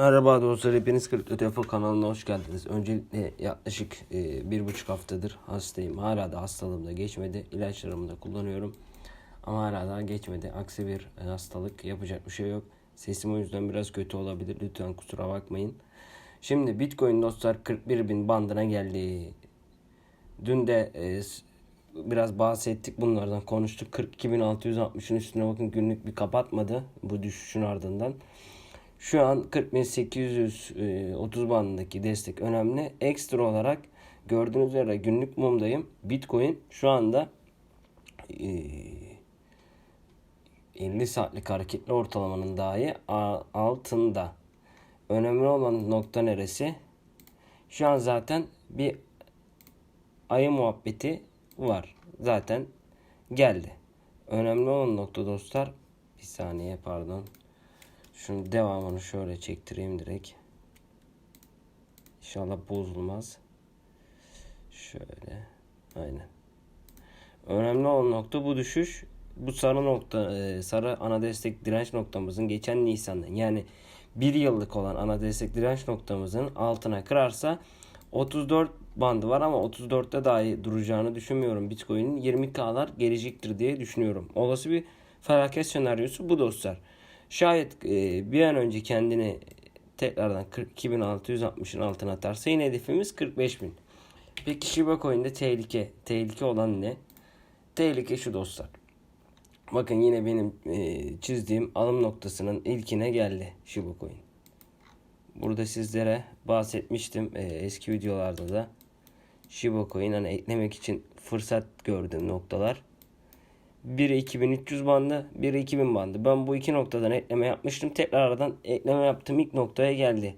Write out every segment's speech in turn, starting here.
Merhaba dostlar, hepiniz Kripto Tefo kanalına hoş geldiniz. Öncelikle yaklaşık e, bir buçuk haftadır hastayım. Hala da hastalığım da geçmedi. İlaçlarımı da kullanıyorum. Ama hala daha geçmedi. Aksi bir e, hastalık yapacak bir şey yok. Sesim o yüzden biraz kötü olabilir. Lütfen kusura bakmayın. Şimdi Bitcoin dostlar 41 bin bandına geldi. Dün de e, biraz bahsettik bunlardan konuştuk. 42.660'ın üstüne bakın günlük bir kapatmadı bu düşüşün ardından. Şu an 40.830 e, bandındaki destek önemli. Ekstra olarak gördüğünüz üzere günlük mumdayım. Bitcoin şu anda e, 50 saatlik hareketli ortalamanın dahi altında. Önemli olan nokta neresi? Şu an zaten bir ayı muhabbeti var. Zaten geldi. Önemli olan nokta dostlar. Bir saniye pardon. Şunun devamını şöyle çektireyim direkt. İnşallah bozulmaz. Şöyle. Aynen. Önemli olan nokta bu düşüş. Bu sarı nokta, e, sarı ana destek direnç noktamızın geçen Nisan'da yani bir yıllık olan ana destek direnç noktamızın altına kırarsa 34 bandı var ama 34'te dahi duracağını düşünmüyorum. Bitcoin'in 20K'lar gelecektir diye düşünüyorum. Olası bir felaket senaryosu bu dostlar. Şayet e, bir an önce kendini tekrardan 42.660'ın altına atarsa yine hedefimiz 45.000. Peki Shiba Coin'de tehlike. Tehlike olan ne? Tehlike şu dostlar. Bakın yine benim e, çizdiğim alım noktasının ilkine geldi Shiba Coin. Burada sizlere bahsetmiştim e, eski videolarda da. Shiba Coin hani eklemek için fırsat gördüğüm noktalar. Biri 2300 bandı, biri 2000 bandı. Ben bu iki noktadan ekleme yapmıştım. Tekrardan ekleme yaptığım ilk noktaya geldi.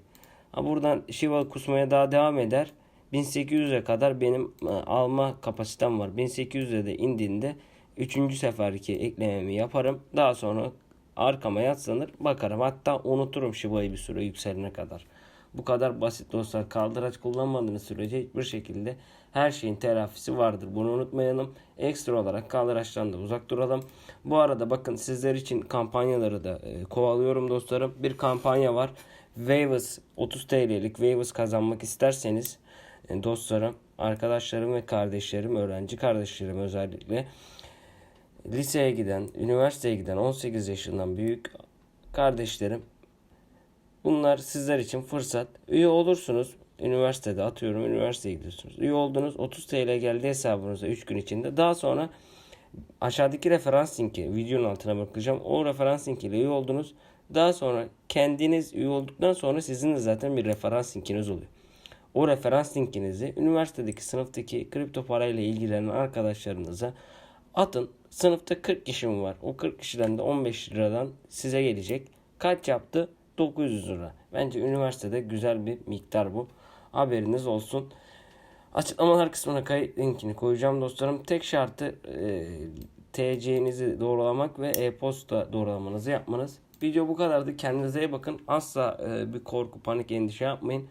Ha buradan Shiba kusmaya daha devam eder. 1800'e kadar benim e, alma kapasitem var. 1800'e de indiğinde 3. seferki eklememi yaparım. Daha sonra arkama yaslanır bakarım. Hatta unuturum Shiba'yı bir süre yükselene kadar. Bu kadar basit dostlar. Kaldıraç kullanmadığınız sürece hiçbir şekilde her şeyin telafisi vardır. Bunu unutmayalım. Ekstra olarak kaldıraçtan da uzak duralım. Bu arada bakın sizler için kampanyaları da e, kovalıyorum dostlarım. Bir kampanya var. Waves 30 TL'lik Waves kazanmak isterseniz e, dostlarım, arkadaşlarım ve kardeşlerim, öğrenci kardeşlerim özellikle liseye giden, üniversiteye giden 18 yaşından büyük kardeşlerim Bunlar sizler için fırsat. Üye olursunuz. Üniversitede atıyorum üniversiteye gidiyorsunuz. Üye oldunuz 30 TL geldi hesabınıza 3 gün içinde. Daha sonra aşağıdaki referans linki videonun altına bırakacağım. O referans linkiyle üye oldunuz. Daha sonra kendiniz üye olduktan sonra sizin de zaten bir referans linkiniz oluyor. O referans linkinizi üniversitedeki sınıftaki kripto parayla ilgilenen arkadaşlarınıza atın. Sınıfta 40 kişi mi var? O 40 kişiden de 15 liradan size gelecek. Kaç yaptı? 900 lira. Bence üniversitede güzel bir miktar bu. Haberiniz olsun. Açıklamalar kısmına kayıt linkini koyacağım dostlarım. Tek şartı e, TC'nizi doğrulamak ve e-posta doğrulamanızı yapmanız. Video bu kadardı. Kendinize iyi bakın. Asla e, bir korku, panik, endişe yapmayın.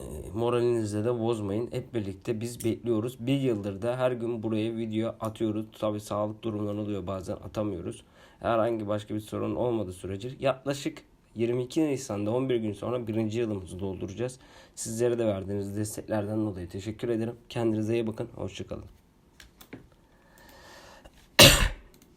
E, moralinizi de bozmayın. Hep birlikte biz bekliyoruz. Bir yıldır da her gün buraya video atıyoruz. Tabi sağlık durumları oluyor bazen atamıyoruz. Herhangi başka bir sorun olmadığı sürece yaklaşık 22 Nisan'da 11 gün sonra birinci yılımızı dolduracağız. Sizlere de verdiğiniz desteklerden dolayı teşekkür ederim. Kendinize iyi bakın. Hoşçakalın.